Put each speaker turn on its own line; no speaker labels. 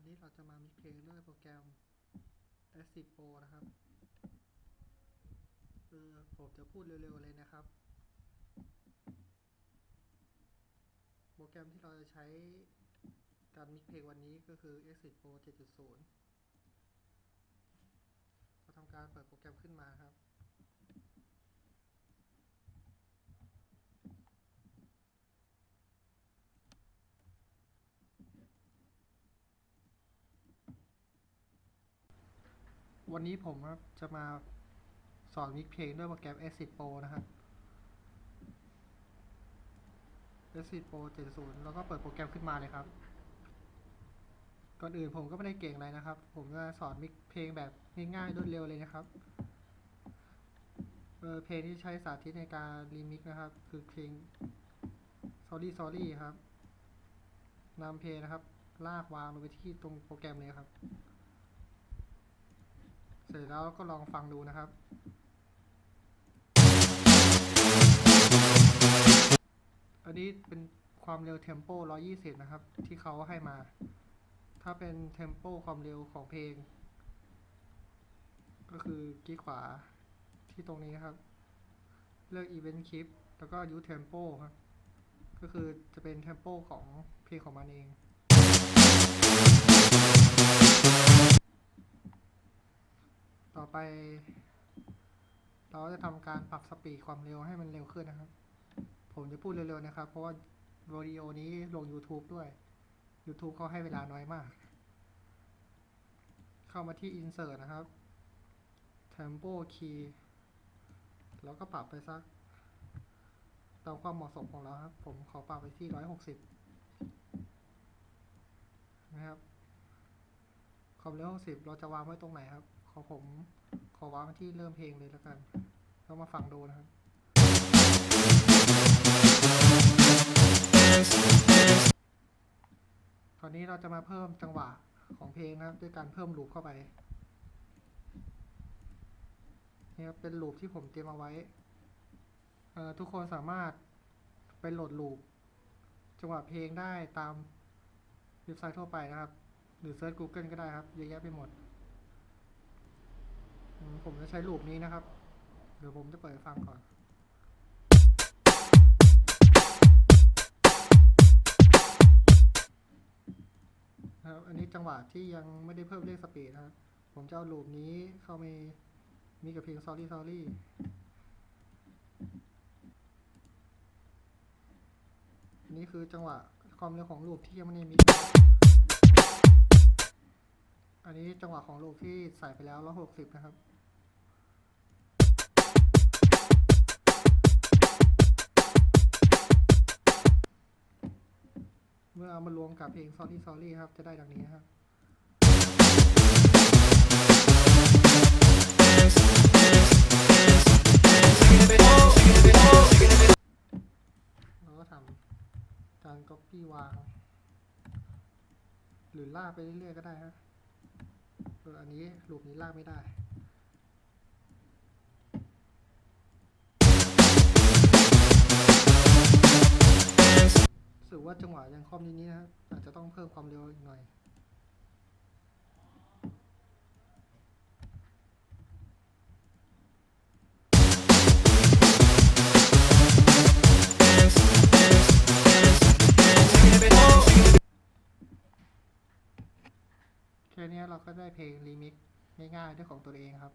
วันนี้เราจะมามิกเพลงด้วยโปรแกรม S10 Pro นะครับเออผมจะพูดเร็วๆเลยนะครับ โปรแกรมที่เราจะใช้การมิกเพลงวันนี้ก็คือ S10 Pro 7.0เราทำการเปิดโปรแกรมขึ้นมาครับ วันนี้ผมจะมาสอนมิกเพลงด้วยโปรแกรม S10 Pro นะครับ S10 Pro 70 แล้วก็เปิดโปรแกรมขึ้นมาเลยครับ ก่อนอื่นผมก็ไม่ได้เก่งอะไรนะครับ ผมจะสอนมิกเพลงแบบง่ายๆรวดเร็วเลยนะครับเเพลงที่ใช้สาธิตในการรีมิกนะครับ คือเพลง Sorry Sorry ครับนำเพลงนะครับ ลากวางลงไปที่ตรงโปรแกรมเลยครับ เสร็จแล้วก็ลองฟังดูนะครับ อันนี้เป็นความเร็วเทมโป120 นะครับ ที่เขาให้มา ถ้าเป็นเทมโปความเร็วของเพลง ก็คือกี้ขวาที่ตรงนี้ครับ เลือก Event Clip แล้วก็ Use Tempo ครับ ก็คือจะเป็นเทมโปของเพลงของมันเอง ไป เราจะทำการปรับสปีดความเร็วให้มันเร็วขึ้นนะครับ ผมจะพูดเร็วๆนะครับ เพราะว่าวิดีโอนี้ลง YouTube ด้วย YouTube เขาให้เวลาน้อยมาก เข้ามาที่ Insert นะครับ Tempo Key แล้วก็ปรับไปสักตามความเหมาะสมของเราครับ ผมขอปรับไปที่160นะครับความเร็ว60เราจะวางไว้ตรงไหนครับ ขอผม ขอวางไว้ที่เริ่มเพลงเลยแล้วกันแล้วมาฟังดูนะครับ ตอนนี้เราจะมาเพิ่มจังหวะของเพลงนะครับ ด้วยการเพิ่มลูปเข้าไปนี่ครับเป็นลูปที่ผมเตรียมเอาไว้ทุกคนสามารถไปโหลดลูปจังหวะเพลงได้ตามเว็บไซต์ทั่วไปนะครับ หรือเซิร์ช Google ก็ได้ครับ เยอะแยะไปหมด ผมจะใช้ลูปนี้นะครับ เดี๋ยวผมจะเปิดฟังก่อนนะครับอันนี้จังหวะที่ยังไม่ได้เพิ่มเลขสปีดนะครับ ผมจะเอาลูปนี้เข้าไปมีกับเพลง sorry sorry อันนี้คือจังหวะความเร็วของลูปที่ยังไม่ได้มิกนะครับอันนี้จังหวะของลูปที่ใส่ไปแล้วร้อยหกสิบนะครับ มื่อเอามารวมกับเพลง sorry sorry ครับ จะได้ดังนี้ครับ เราก็ทำการ copy วาง หรือลากไปเรื่อยๆก็ได้ครับอันนี้ลูปนี้ลากไม่ได้ จังหวะยังคล่อมนิดนี้นะอาจจะต้องเพิ่มความเร็วอีกหน่อยแค่นี้เราก็ได้เพลงรีมิกซ์ง่ายๆด้วยของตัวเองครับ